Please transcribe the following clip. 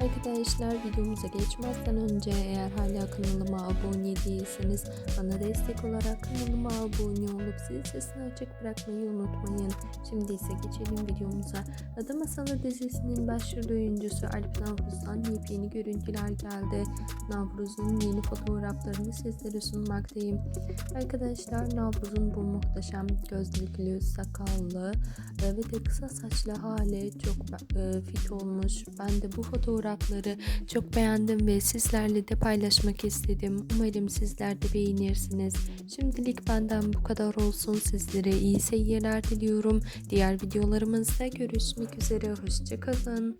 Arkadaşlar videomuza geçmezden önce eğer hala kanalıma abone değilseniz bana destek olarak kanalıma abone olup zil sesini açık bırakmayı unutmayın. Şimdi ise geçelim videomuza. Adı Masalı dizisinin başrol oyuncusu Alp Navruz'dan yepyeni görüntüler geldi. Navruz'un yeni fotoğraflarını sizlere sunmaktayım. Arkadaşlar Navruz'un bu muhteşem gözlüklü, sakallı e, ve de kısa saçlı hali çok e, fit olmuş. Ben de bu fotoğrafları çok beğendim ve sizlerle de paylaşmak istedim. Umarım sizler de beğenirsiniz. Şimdilik benden bu kadar olsun. Sizlere iyi seyirler diliyorum. Diğer videolarımızda görüşmek üzere. Hoşçakalın.